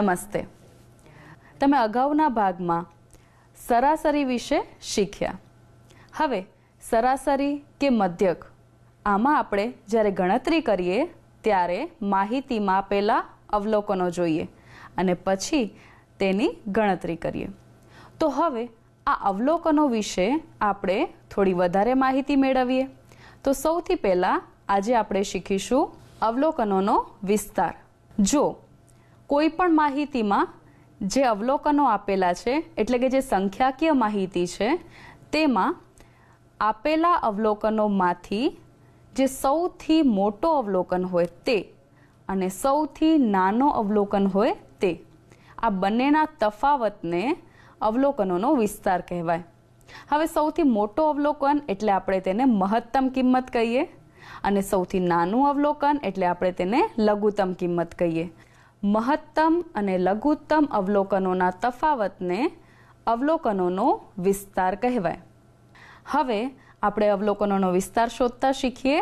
નમસ્તે. તમે અગાઉના ભાગમાં સરાસરી વિશે શીખ્યા. હવે સરાસરી કે મધ્યક, આમાં આપણે જ્યારે ગણતરી કરીએ ત્યારે માહિતીમાં આપેલા અવલોકનો જોઈએ અને પછી તેની ગણતરી કરીએ. તો હવે આ અવલોકનો વિશે આપણે થોડી વધારે માહિતી મેળવીએ. તો સૌથી પહેલાં આજે આપણે શીખીશું અવલોકનોનો વિસ્તાર. જો કોઈ પણ માહિતીમાં જે અવલોકનો આપેલા છે, એટલે કે જે સંખ્યાકીય માહિતી છે, તેમાં આપેલા અવલોકનોમાંથી જે સૌથી મોટો અવલોકન હોય તે અને સૌથી નાનો અવલોકન હોય તે, આ બંનેના તફાવતને અવલોકનોનો વિસ્તાર કહેવાય. હવે સૌથી મોટો અવલોકન એટલે આપણે તેને મહત્તમ કિંમત કહીએ અને સૌથી નાનું અવલોકન એટલે આપણે તેને લઘુત્તમ કિંમત કહીએ. મહત્તમ અને લઘુત્તમ અવલોકનોના તફાવતને અવલોકનોનો વિસ્તાર કહેવાય. હવે આપણે અવલોકનોનો વિસ્તાર શોધતા શીખીએ.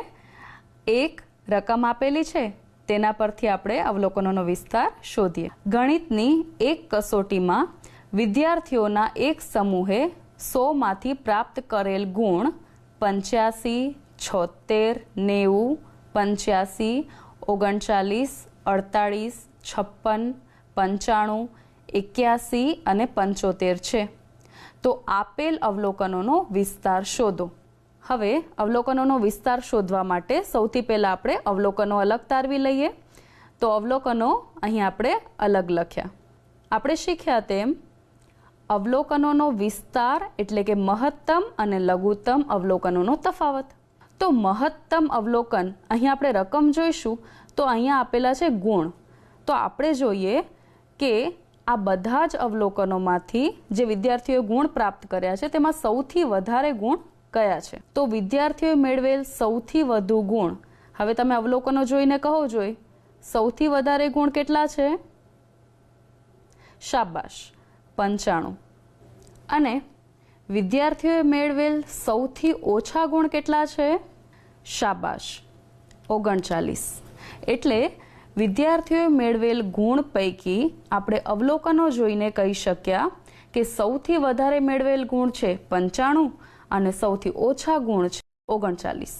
એક રકમ આપેલી છે, તેના પરથી આપણે અવલોકનોનો વિસ્તાર શોધીએ. ગણિતની એક કસોટીમાં વિદ્યાર્થીઓના એક સમૂહે સોમાંથી પ્રાપ્ત કરેલ ગુણ પંચ્યાસી છોતેર નેવું, પંચ્યાસી, ઓગણચાલીસ, અડતાળીસ છપ્પન, પંચાણું, એક્યાસી અને પંચોતેર છે. તો આપેલ અવલોકનોનો વિસ્તાર શોધો. હવે અવલોકનોનો વિસ્તાર શોધવા માટે સૌથી પહેલાં આપણે અવલોકનો અલગ તારવી લઈએ. તો અવલોકનો અહીં આપણે અલગ લખ્યા. આપણે શીખ્યા તેમ, અવલોકનોનો વિસ્તાર એટલે કે મહત્તમ અને લઘુત્તમ અવલોકનોનો તફાવત. તો મહત્તમ અવલોકન અહીં આપણે રકમ જોઈશું, તો અહીંયા આપેલા છે ગુણ. તો આપણે જોઈએ કે આ બધા જ અવલોકનોમાંથી જે વિદ્યાર્થીઓએ ગુણ પ્રાપ્ત કર્યા છે, તેમાં સૌથી વધારે ગુણ કયા છે? તો વિદ્યાર્થીઓએ મેળવેલ સૌથી વધુ ગુણ, હવે તમે અવલોકનો જોઈને કહો જોઈ, સૌથી વધારે ગુણ કેટલા છે? શાબાશ, પંચાણું. અને વિદ્યાર્થીઓએ મેળવેલ સૌથી ઓછા ગુણ કેટલા છે? શાબાશ, ઓગણચાલીસ. એટલે વિદ્યાર્થીઓએ મેળવેલ ગુણ પૈકી આપણે અવલોકનો જોઈને કહી શક્યા કે સૌથી વધારે મેળવેલ ગુણ છે પંચાણું અને સૌથી ઓછા ગુણ છે ઓગણચાલીસ.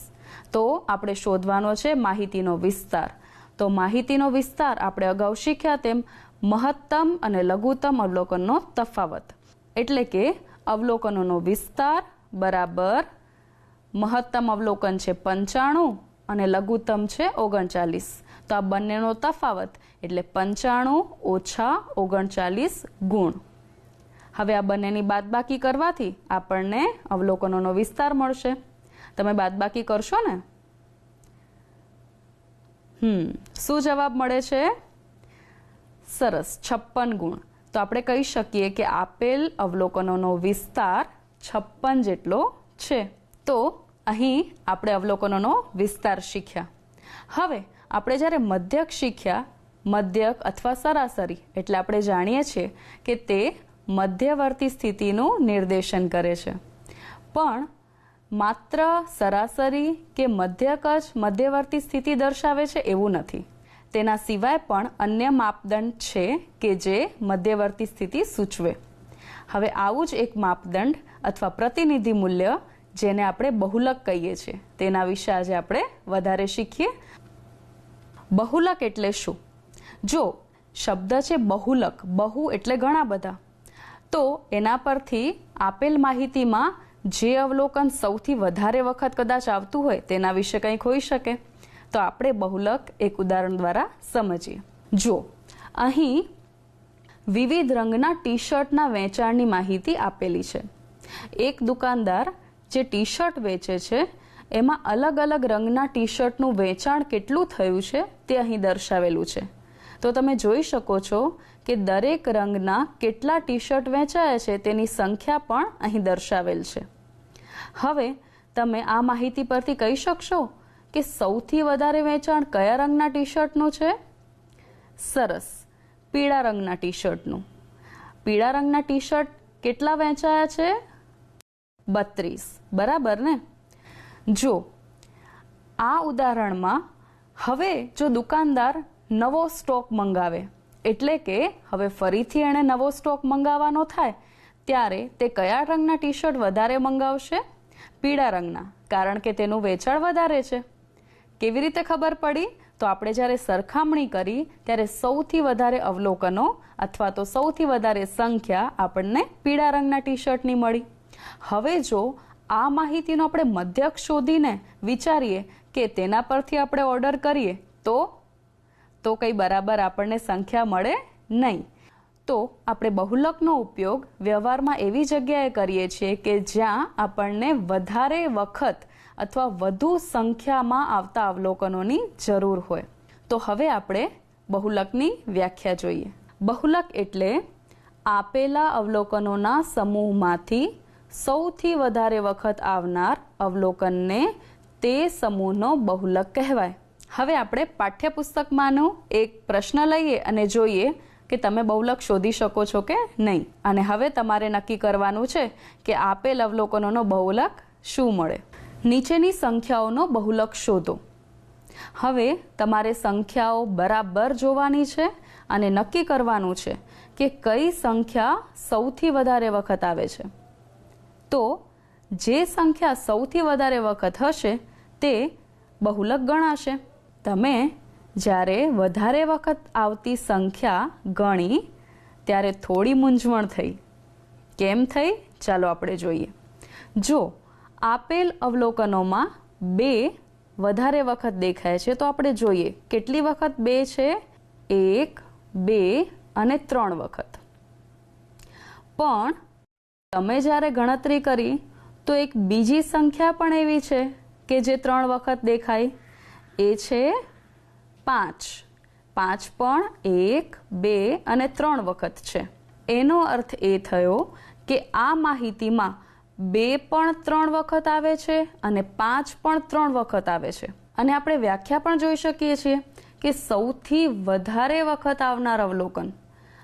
તો આપણે શોધવાનો છે માહિતીનો વિસ્તાર. તો માહિતીનો વિસ્તાર આપણે અગાઉ શીખ્યા તેમ મહત્તમ અને લઘુત્તમ અવલોકનનો તફાવત. એટલે કે અવલોકનોનો વિસ્તાર બરાબર મહત્તમ અવલોકન છે પંચાણું અને લઘુત્તમ છે ઓગણચાલીસ. તો આ બંનેનો તફાવત એટલે પંચાણું ઓછા ઓગણચાલીસ ગુણ. હવે આ બંનેની બાદબાકી કરવાથી આપણને અવલોકનોનો વિસ્તાર મળશે. તમે બાદબાકી કરશો ને? હમ, શું જવાબ મળે છે? સરસ, છપ્પન ગુણ. તો આપણે કહી શકીએ કે આપેલ અવલોકનોનો વિસ્તાર છપ્પન જેટલો છે. તો અહીં આપણે અવલોકનોનો વિસ્તાર શીખ્યા. હવે આપણે જ્યારે મધ્યક શીખ્યા, મધ્યક અથવા સરાસરી, એટલે આપણે જાણીએ છીએ કે તે મધ્યવર્તી સ્થિતિનું નિર્દેશન કરે છે. પણ માત્ર સરાસરી કે મધ્યક જ મધ્યવર્તી સ્થિતિ દર્શાવે છે એવું નથી. તેના સિવાય પણ અન્ય માપદંડ છે કે જે મધ્યવર્તી સ્થિતિ સૂચવે. હવે આવું જ એક માપદંડ અથવા પ્રતિનિધિ મૂલ્ય જેને આપણે બહુલક કહીએ છીએ. તેના વિશે આજે આપણે વધારે શીખીએ. બહુલક એટલે શું? જો શબ્દ છે બહુલક, બહુ એટલે ઘણા બધા, તો એના પરથી આપેલ માહિતીમાં જે અવલોકન સૌથી વધારે વખત કદાચ આવતું હોય તેના વિશે કંઈક હોઈ શકે. તો આપણે બહુલક એક ઉદાહરણ દ્વારા સમજીએ. જો અહીં વિવિધ રંગના ટી શર્ટના વેચાણની માહિતી આપેલી છે. એક દુકાનદાર જે ટી શર્ટ વેચે છે એમાં અલગ અલગ રંગના ટી શર્ટનું વેચાણ કેટલું થયું છે તે અહીં દર્શાવેલું છે. તો તમે જોઈ શકો છો કે દરેક રંગના કેટલા ટી શર્ટ વેચાયા છે તેની સંખ્યા પણ અહીં દર્શાવેલ છે. હવે તમે આ માહિતી પરથી કહી શકશો કે સૌથી વધારે વેચાણ કયા રંગના ટી શર્ટનું છે? સરસ. પીળા રંગના ટી શર્ટનું પીળા રંગના ટી શર્ટ કેટલા વેચાયા છે? બત્રીસ. બરાબર ને? જો, આ ઉદાહરણમાં હવે જો દુકાનદાર નવો સ્ટોક મંગાવે, એટલે કે હવે ફરીથી એણે નવો સ્ટોક મંગાવવાનો થાય, ત્યારે તે કયા રંગના ટી શર્ટ વધારે મંગાવશે? પીળા રંગના, કારણ કે તેનું વેચાણ વધારે છે. કેવી રીતે ખબર પડી? તો આપણે જ્યારે સરખામણી કરી, ત્યારે સૌથી વધારે અવલોકનો અથવા તો સૌથી વધારે સંખ્યા આપણને પીળા રંગના ટી શર્ટની મળી. હવે જો આ માહિતીનો આપણે મધ્યક શોધીને વિચારીએ કે તેના પરથી આપણે ઓર્ડર કરીએ તો? તો કંઈ બરાબર આપણને સંખ્યા મળે નહીં. તો આપણે બહુલકનો ઉપયોગ વ્યવહારમાં એવી જગ્યાએ કરીએ છીએ કે જ્યાં આપણને વધારે વખત અથવા વધુ સંખ્યામાં આવતા અવલોકનોની જરૂર હોય. તો હવે આપણે બહુલકની વ્યાખ્યા જોઈએ. બહુલક એટલે આપેલા અવલોકનોના સમૂહમાંથી સૌથી વધારે વખત આવનાર અવલોકનને તે સમૂહનો બહુલક કહેવાય. હવે આપણે પાઠ્યપુસ્તકમાંનો એક પ્રશ્ન લઈએ અને જોઈએ કે તમે બહુલક શોધી શકો છો કે નહીં. અને હવે તમારે નક્કી કરવાનું છે કે આપેલ અવલોકનોનો બહુલક શું મળે. નીચેની સંખ્યાઓનો બહુલક શોધો. હવે તમારે સંખ્યાઓ બરાબર જોવાની છે અને નક્કી કરવાનું છે કે કઈ સંખ્યા સૌથી વધારે વખત આવે છે. તો જે સંખ્યા સૌથી વધારે વખત હશે, તે બહુલક ગણાશે. તમે જ્યારે વધારે વખત આવતી સંખ્યા ગણી, ત્યારે થોડી મૂંઝવણ થઈ. કેમ થઈ? ચાલો આપણે જોઈએ. જો આપેલ અવલોકનોમાં બે વધારે વખત દેખાય છે, તો આપણે જોઈએ કેટલી વખત બે છે? એક, બે અને ત્રણ વખત. પણ તમે જ્યારે ગણતરી કરી, તો એક બીજી સંખ્યા પણ એવી છે કે જે ત્રણ વખત દેખાય. એ છે પાંચ. પાંચ પણ એક, બે અને ત્રણ વખત છે. એનો અર્થ એ થયો કે આ માહિતીમાં બે પણ ત્રણ વખત આવે છે અને પાંચ પણ ત્રણ વખત આવે છે. અને આપણે વ્યાખ્યા પણ જોઈ શકીએ છીએ કે સૌથી વધારે વખત આવનાર અવલોકન.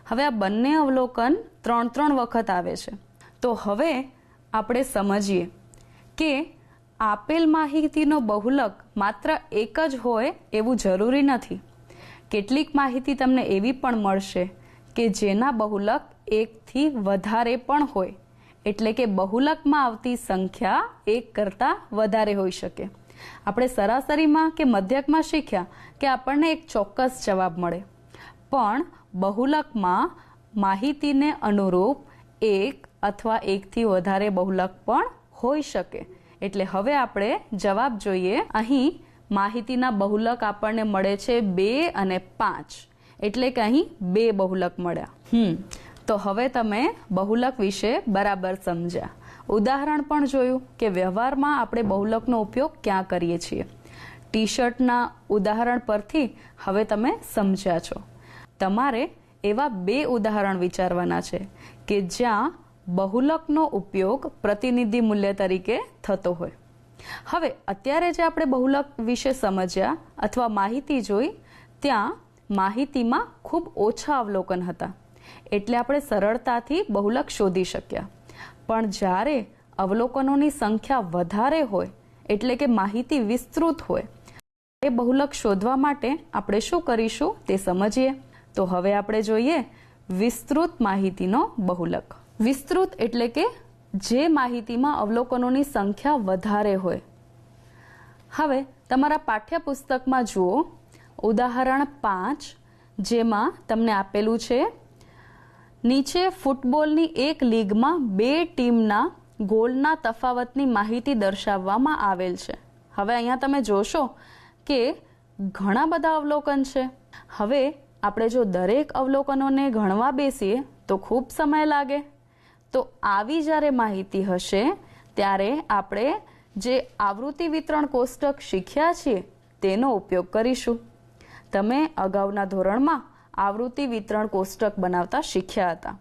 હવે આ બંને અવલોકન ત્રણ ત્રણ વખત આવે છે. તો હવે આપણે સમજીએ કે આપેલ માહિતીનો બહુલક માત્ર એક જ હોય એવું જરૂરી નથી. કેટલીક માહિતી તમને એવી પણ મળશે કે જેના બહુલક એકથી વધારે પણ હોય. એટલે કે બહુલકમાં આવતી સંખ્યા એક કરતાં વધારે હોઈ શકે. આપણે સરાસરીમાં કે મધ્યકમાં શીખ્યા કે આપણને એક ચોક્કસ જવાબ મળે. પણ બહુલકમાં માહિતીને અનુરૂપ એક અથવા એકથી વધારે બહુલક પણ હોઈ શકે. એટલે હવે આપણે જવાબ જોઈએ. અહીં માહિતીના બહુલક આપણને મળે છે બે અને પાંચ. એટલે કે અહીં બે બહુલક મળ્યા. હમ. તો હવે તમે બહુલક વિશે બરાબર સમજ્યા. ઉદાહરણ પણ જોયું કે વ્યવહારમાં આપણે બહુલકનો ઉપયોગ ક્યાં કરીએ છીએ. ટી શર્ટના ઉદાહરણ પરથી હવે તમે સમજ્યા છો. તમારે એવા બે ઉદાહરણ વિચારવાના છે કે જ્યાં બહુલકનો ઉપયોગ પ્રતિનિધિ મૂલ્ય તરીકે થતો હોય. હવે, અત્યારે જે આપણે બહુલક વિશે સમજ્યા અથવા માહિતી જોઈ, ત્યાં માહિતીમાં ખૂબ ઓછા અવલોકન હતા. એટલે આપણે સરળતાથી બહુલક શોધી શક્યા. પણ જ્યારે અવલોકનોની સંખ્યા વધારે હોય, એટલે કે માહિતી વિસ્તૃત હોય, એ બહુલક શોધવા માટે આપણે શું કરીશું તે સમજીએ. તો હવે આપણે જોઈએ વિસ્તૃત માહિતીનો બહુલક. વિસ્તૃત એટલે કે જે માહિતીમાં અવલોકનોની સંખ્યા વધારે હોય. હવે તમારા પાઠ્યપુસ્તકમાં જુઓ. ઉદાહરણ પાંચ, જેમાં તમને આપેલું છે, નીચે ફૂટબોલની એક લીગમાં બે ટીમના ગોલના તફાવતની માહિતી દર્શાવવામાં આવેલ છે. હવે અહીંયા તમે જોશો કે ઘણા બધા અવલોકન છે. હવે આપણે જો દરેક અવલોકનોને ગણવા બેસીએ તો ખૂબ સમય લાગે. તો આવી જ્યારે માહિતી હશે, ત્યારે આપણે જે આવૃત્તિ વિતરણ કોષ્ટક શીખ્યા છીએ, તેનો ઉપયોગ કરીશું. તમે અગાઉના ધોરણમાં આવૃત્તિ વિતરણ કોષ્ટક બનાવતા શીખ્યા હતા.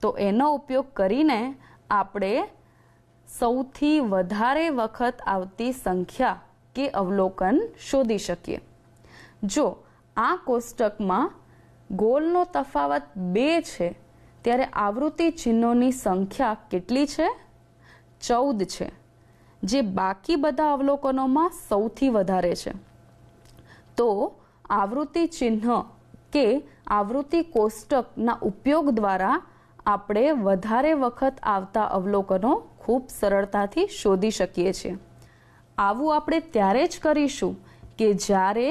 તો એનો ઉપયોગ કરીને આપણે સૌથી વધારે વખત આવતી સંખ્યા કે અવલોકન શોધી શકીએ. જો આ કોષ્ટકમાં ગોલનો તફાવત બે છે ત્યારે આવૃત્તિ ચિહ્નોની સંખ્યા કેટલી છે? ચૌદ છે, જે બાકી બધા અવલોકનોમાં સૌથી વધારે છે. તો આવૃત્તિ ચિહ્ન કે આવૃત્તિ કોષ્ટકના ઉપયોગ દ્વારા આપણે વધારે વખત આવતા અવલોકનો ખૂબ સરળતાથી શોધી શકીએ છીએ. આવું આપણે ત્યારે જ કરીશું કે જ્યારે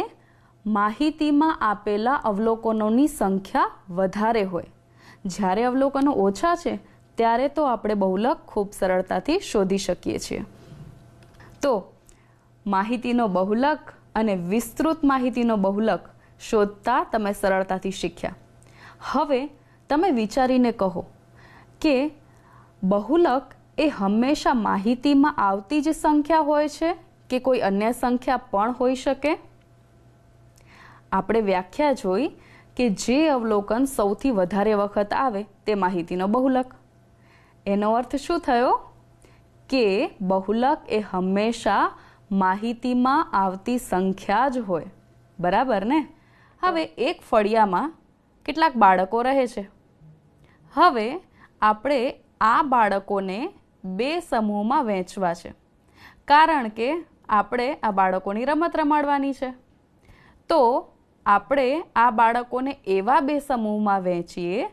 માહિતીમાં આપેલા અવલોકનોની સંખ્યા વધારે હોય. જ્યારે અવલોકનો ઓછા છે, ત્યારે તો આપણે બહુલક ખૂબ સરળતાથી શોધી શકીએ છીએ. તો, માહિતીનો બહુલક અને વિસ્તૃત માહિતીનો બહુલક શોધતા તમે સરળતાથી શીખ્યા. હવે, તમે વિચારીને કહો કે બહુલક એ હંમેશા માહિતીમાં આવતી જ સંખ્યા હોય છે કે કોઈ અન્ય સંખ્યા પણ હોઈ શકે? આપણે વ્યાખ્યા જોઈ કે જે અવલોકન સૌથી વધારે વખત આવે તે માહિતીનો બહુલક. એનો અર્થ શું થયો? કે બહુલક એ હંમેશા માહિતીમાં આવતી સંખ્યા જ હોય. બરાબર ને? હવે એક ફળિયામાં કેટલાક બાળકો રહે છે. હવે આપણે આ બાળકોને બે સમૂહમાં વહેંચવા છે. કારણ કે આપણે આ બાળકોની રમત રમાડવાની છે. તો આપણે આ બાળકોને એવા બે સમૂહમાં વહેંચીએ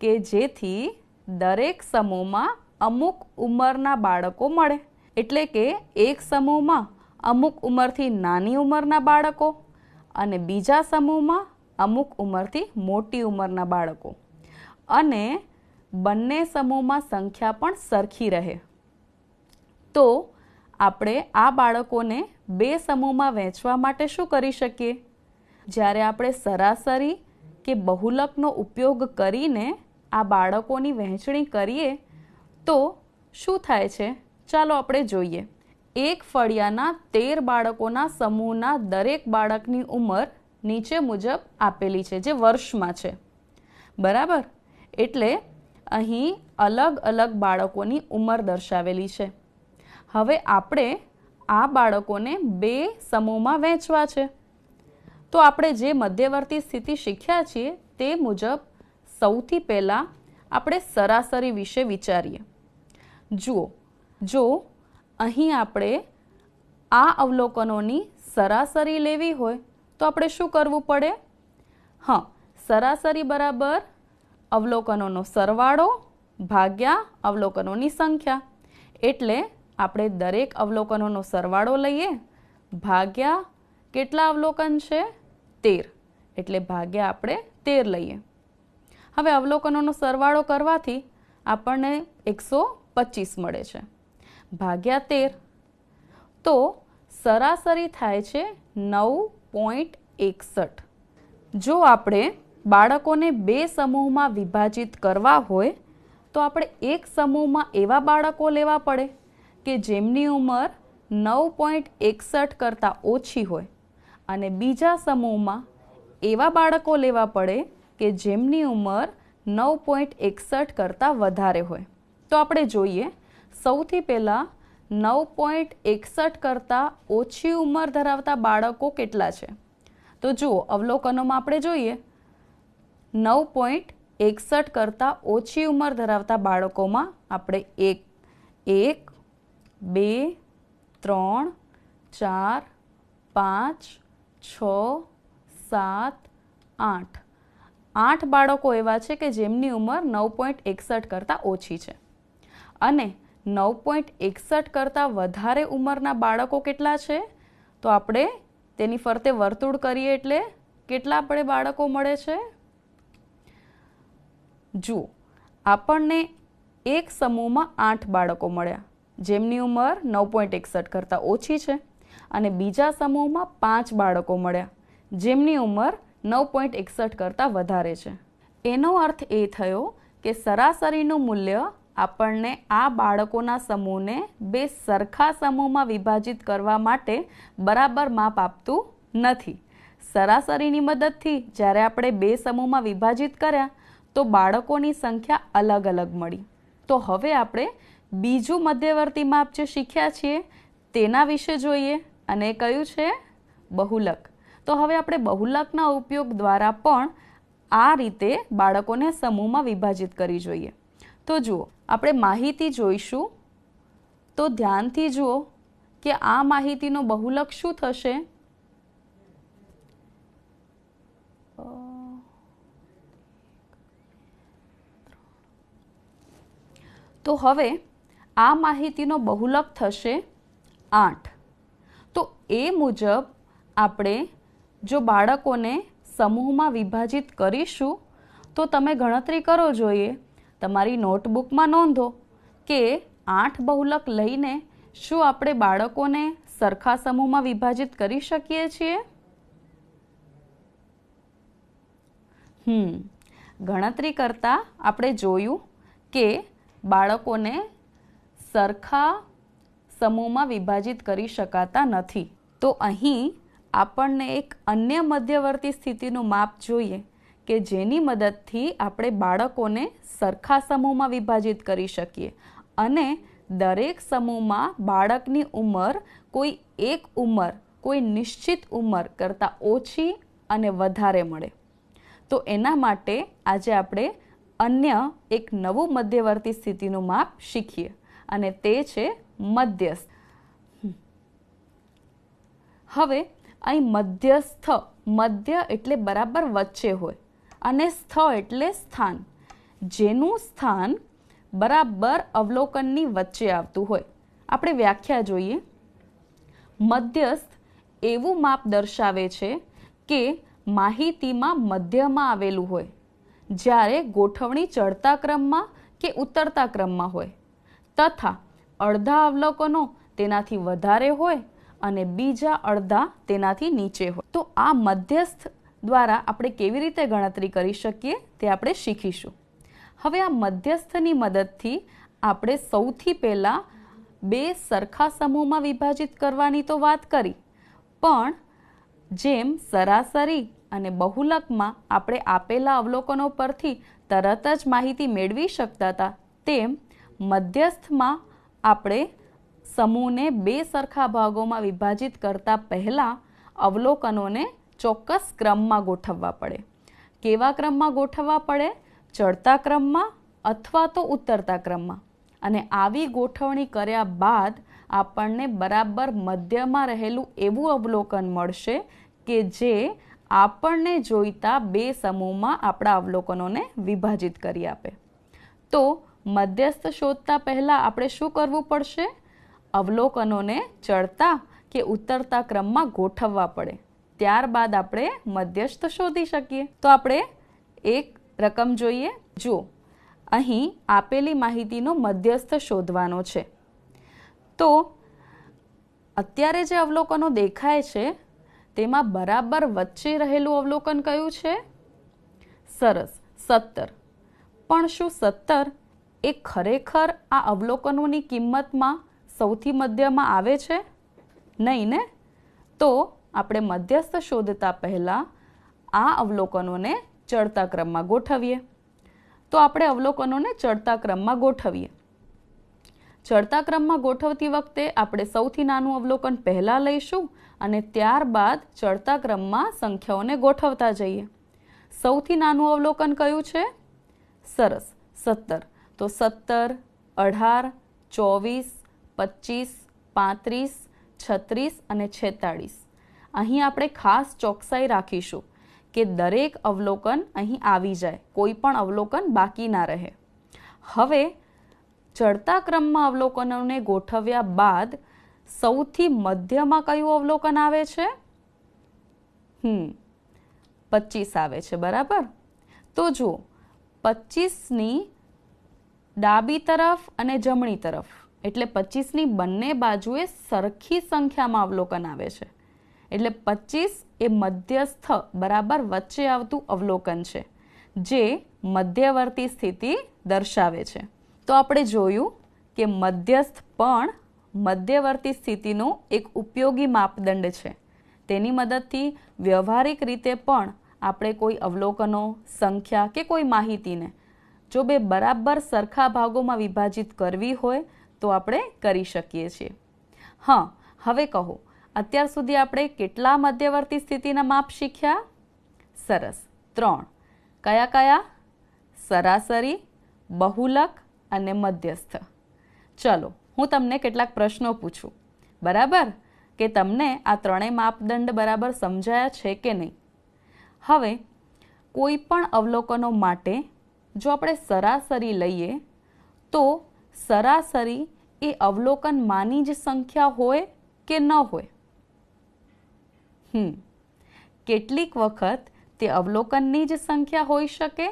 કે જેથી દરેક સમૂહમાં અમુક ઉંમરના બાળકો મળે. એટલે કે એક સમૂહમાં અમુક ઉંમરથી નાની ઉંમરના બાળકો અને બીજા સમૂહમાં અમુક ઉંમરથી મોટી ઉંમરના બાળકો. અને બંને સમૂહમાં સંખ્યા પણ સરખી રહે. તો આપણે આ બાળકોને બે સમૂહમાં વહેંચવા માટે શું કરી શકીએ? જ્યારે આપણે સરાસરી કે બહુલકનો ઉપયોગ કરીને આ બાળકોની વહેંચણી કરીએ, તો શું થાય છે? ચાલો આપણે જોઈએ. એક ફળિયાના તેર બાળકોના સમૂહના દરેક બાળકની ઉંમર નીચે મુજબ આપેલી છે, જે વર્ષમાં છે. બરાબર? એટલે અહીં અલગ અલગ બાળકોની ઉંમર દર્શાવેલી છે. હવે આપણે આ બાળકોને બે સમૂહમાં વહેંચવા છે. તો આપણે જે મધ્યવર્તી સ્થિતિ શીખ્યા છીએ તે મુજબ સૌથી પહેલાં આપણે સરાસરી વિશે વિચારીએ. જુઓ, જો અહીં આપણે આ અવલોકનોની સરાસરી લેવી હોય તો આપણે શું કરવું પડે? હા, સરાસરી બરાબર અવલોકનોનો સરવાળો ભાગ્યા અવલોકનોની સંખ્યા. એટલે આપણે દરેક અવલોકનોનો સરવાળો લઈએ. ભાગ્યા કેટલા અવલોકન છે? તેર. એટલે ભાગ્યા આપણે તેર લઈએ. હવે અવલોકનોનો સરવાળો કરવાથી આપણને એકસો પચીસ મળે છે. ભાગ્યા તેર. તો સરાસરી થાય છે નવ પોઈન્ટ એકસઠ. જો આપણે બાળકોને બે સમૂહમાં વિભાજિત કરવા હોય, તો આપણે એક સમૂહમાં એવા બાળકો લેવા પડે કે જેમની ઉંમર નવ પોઈન્ટ એકસઠ કરતાં ઓછી હોય. અને બીજા સમૂહમાં એવા બાળકો લેવા પડે કે જેમની ઉંમર નવ પોઈન્ટ એકસઠ કરતાં વધારે હોય. તો આપણે જોઈએ, સૌથી પહેલાં નવ પોઈન્ટ એકસઠ કરતાં ઓછી ઉંમર ધરાવતા બાળકો કેટલા છે? તો જુઓ, અવલોકનોમાં આપણે જોઈએ, નવ પોઈન્ટ એકસઠ કરતાં ઓછી ઉંમર ધરાવતા બાળકોમાં આપણે એક એક, બે, ત્રણ, ચાર, પાંચ છ, સાત, આઠ. આઠ બાળકો એવા છે કે જેમની ઉંમર નવ પોઈન્ટ એકસઠ કરતાં ઓછી છે. અને નવ પોઈન્ટ એકસઠ કરતાં વધારે ઉંમરના બાળકો કેટલા છે? તો આપણે તેની ફરતે વર્તુળ કરીએ એટલે કેટલા આપણે બાળકો મળે છે? જુઓ, આપણને એક સમૂહમાં આઠ બાળકો મળ્યા, જેમની ઉંમર નવ પોઈન્ટ એકસઠ કરતાં ઓછી છે. અને બીજા સમૂહમાં પાંચ બાળકો મળ્યા, જેમની ઉંમર નવ પોઈન્ટ એકસઠ કરતાં વધારે છે. એનો અર્થ એ થયો કે સરાસરીનું મૂલ્ય આપણને આ બાળકોના સમૂહને બે સરખા સમૂહમાં વિભાજિત કરવા માટે બરાબર માપ આપતું નથી. સરાસરીની મદદથી જ્યારે આપણે બે સમૂહમાં વિભાજિત કર્યા, તો બાળકોની સંખ્યા અલગ અલગ મળી. તો હવે આપણે બીજું મધ્યવર્તી માપ જે શીખ્યા છીએ તેના વિશે જોઈએ અને કયું છે? બહુલક. તો હવે આપણે બહુલકના ઉપયોગ દ્વારા પણ આ રીતે બાળકોને સમૂહમાં વિભાજિત કરી જોઈએ. તો જુઓ, આપણે માહિતી જોઈશું. તો ધ્યાનથી જુઓ કે આ માહિતીનો બહુલક શું થશે? તો હવે આ માહિતીનો બહુલક થશે આઠ. તો એ મુજબ આપણે જો બાળકોને સમૂહમાં વિભાજિત કરીશું, તો તમે ગણતરી કરો જોઈએ. તમારી નોટબુકમાં નોંધો કે આઠ બહુલક લઈને શું આપણે બાળકોને સરખા સમૂહમાં વિભાજિત કરી શકીએ છીએ? હમ. ગણતરી કરતાં આપણે જોયું કે બાળકોને સરખા સમૂહમાં વિભાજિત કરી શકાતા નથી. તો અહીં આપણને એક અન્ય મધ્યવર્તી સ્થિતિનું માપ જોઈએ કે જેની મદદથી આપણે બાળકોને સરખા સમૂહમાં વિભાજિત કરી શકીએ અને દરેક સમૂહમાં બાળકની ઉંમર કોઈ એક ઉંમર, કોઈ નિશ્ચિત ઉંમર કરતાં ઓછી અને વધારે મળે. તો એના માટે આજે આપણે અન્ય એક નવું મધ્યવર્તી સ્થિતિનું માપ શીખીએ અને તે છે મધ્યસ્થ. હવે અહીં મધ્યસ્થ, મધ્ય એટલે બરાબર વચ્ચે હોય અને સ્થ એટલે સ્થાન. જેનું સ્થાન બરાબર અવલોકનની વચ્ચે આવતું હોય. આપણે વ્યાખ્યા જોઈએ. મધ્યસ્થ એવું માપ દર્શાવે છે કે માહિતીમાં મધ્યમાં આવેલું હોય. જ્યારે ગોઠવણી ચડતા ક્રમમાં કે ઉતરતા ક્રમમાં હોય. તથા અડધા અવલોકનો તેનાથી વધારે હોય અને બીજા અડધા તેનાથી નીચે હોય. તો આ મધ્યસ્થ દ્વારા આપણે કેવી રીતે ગણતરી કરી શકીએ તે આપણે શીખીશું. હવે આ મધ્યસ્થની મદદથી આપણે સૌથી પહેલાં બે સરખા સમૂહમાં વિભાજિત કરવાની તો વાત કરી, પણ જેમ સરાસરી અને બહુલકમાં આપણે આપેલા અવલોકનો પરથી તરત જ માહિતી મેળવી શકતા હતા, તેમ મધ્યસ્થમાં આપણે સમૂહને બે સરખા ભાગોમાં વિભાજિત કરતા પહેલાં અવલોકનોને ચોક્કસ ક્રમમાં ગોઠવવા પડે. કેવા ક્રમમાં ગોઠવવા પડે? ચડતા ક્રમમાં અથવા તો ઉતરતા ક્રમમાં. અને આવી ગોઠવણી કર્યા બાદ આપણને બરાબર મધ્યમાં રહેલું એવું અવલોકન મળશે કે જે આપણને જોઈતા બે સમૂહમાં આપણા અવલોકનોને વિભાજિત કરી આપે. તો મધ્યસ્થ શોધતા પહેલાં આપણે શું કરવું પડશે? અવલોકનોને ચડતા કે ઉતરતા ક્રમમાં ગોઠવવા પડે. ત્યારબાદ આપણે મધ્યસ્થ શોધી શકીએ. તો આપણે એક રકમ જોઈએ. જુઓ, અહીં આપેલી માહિતીનો મધ્યસ્થ શોધવાનો છે. તો અત્યારે જે અવલોકનો દેખાય છે, તેમાં બરાબર વચ્ચે રહેલું અવલોકન કયું છે? સરસ. સત્તર. પણ શું સત્તર એ ખરેખર આ અવલોકનોની કિંમતમાં સૌથી મધ્યમાં આવે છે? નહીં ને? તો આપણે મધ્યસ્થ શોધતા પહેલાં આ અવલોકનોને ચડતા ક્રમમાં ગોઠવીએ. તો આપણે અવલોકનોને ચડતા ક્રમમાં ગોઠવીએ. ચડતા ક્રમમાં ગોઠવતી વખતે આપણે સૌથી નાનું અવલોકન પહેલાં લઈશું અને ત્યારબાદ ચડતા ક્રમમાં સંખ્યાઓને ગોઠવતા જઈએ. સૌથી નાનું અવલોકન કયું છે? સરસ. સત્તર. તો સત્તર, અઢાર, ચોવીસ, પચીસ, પાંત્રીસ, છત્રીસ અને છેતાળીસ. અહીં આપણે ખાસ ચોકસાઈ રાખીશું કે દરેક અવલોકન અહીં આવી જાય, કોઈ પણ અવલોકન બાકી ના રહે. હવે, ચડતા ક્રમમાં અવલોકનોને ગોઠવ્યા બાદ સૌથી મધ્યમાં કયું અવલોકન આવે છે? હમ, પચીસ આવે છે, બરાબર? તો જુઓ, પચીસની ડાબી તરફ અને જમણી તરફ. એટલે પચીસની બંને બાજુએ સરખી સંખ્યામાં અવલોકન આવે છે. એટલે પચીસ એ મધ્યસ્થ બરાબર વચ્ચે આવતું અવલોકન છે, જે મધ્યવર્તી સ્થિતિ દર્શાવે છે. તો આપણે જોયું કે મધ્યસ્થ પણ મધ્યવર્તી સ્થિતિનું એક ઉપયોગી માપદંડ છે. તેની મદદથી વ્યવહારિક રીતે પણ આપણે કોઈ અવલોકનો, સંખ્યા કે કોઈ માહિતીને જો બે બરાબર સરખા ભાગોમાં વિભાજિત કરવી હોય, તો આપણે કરી શકીએ છીએ. હા, હવે કહો, અત્યાર સુધી આપણે કેટલા મધ્યવર્તી સ્થિતિના માપ શીખ્યા? સરસ. ત્રણ. કયા કયા? સરાસરી, બહુલક અને મધ્યસ્થ. ચલો, હું તમને કેટલાક પ્રશ્નો પૂછું. બરાબર? કે તમને આ ત્રણેય માપદંડ બરાબર સમજાયા છે કે નહીં? હવે, કોઈ પણ અવલોકનો માટે જો આપણે સરાસરી લઈએ, તો સરાસરી એ અવલોકનમાંની જ સંખ્યા હોય કે ન હોય? હમ. કેટલીક વખત તે અવલોકનની જ સંખ્યા હોઈ શકે,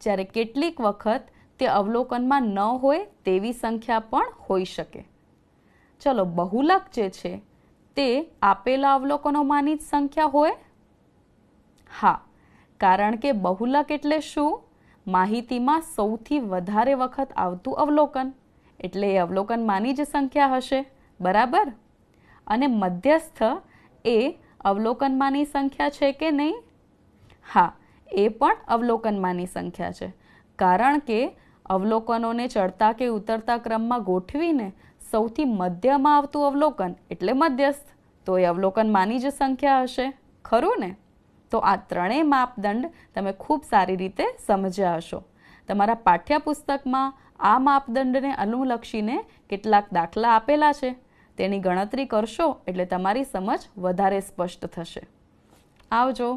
જ્યારે કેટલીક વખત તે અવલોકનમાં ન હોય તેવી સંખ્યા પણ હોઈ શકે. ચલો, બહુલક જે છે, તે આપેલા અવલોકનોમાંની જ સંખ્યા હોય? હા, કારણ કે બહુલક એટલે શું? માહિતીમાં સૌથી વધારે વખત આવતું અવલોકન. એટલે એ અવલોકનમાંની જ સંખ્યા હશે. બરાબર? અને મધ્યસ્થ એ અવલોકનમાંની સંખ્યા છે કે નહીં? હા, એ પણ અવલોકનમાંની સંખ્યા છે. કારણ કે અવલોકનોને ચડતા કે ઉતરતા ક્રમમાં ગોઠવીને સૌથી મધ્યમાં આવતું અવલોકન એટલે મધ્યસ્થ. તો એ અવલોકનમાંની જ સંખ્યા હશે. ખરું ને? તો આ ત્રણેય માપદંડ તમે ખૂબ સારી રીતે સમજ્યા હશો. તમારા પાઠ્યપુસ્તકમાં આ માપદંડને અનુલક્ષીને કેટલાક દાખલા આપેલા છે. તેની ગણતરી કરશો એટલે તમારી સમજ વધારે સ્પષ્ટ થશે. આવજો.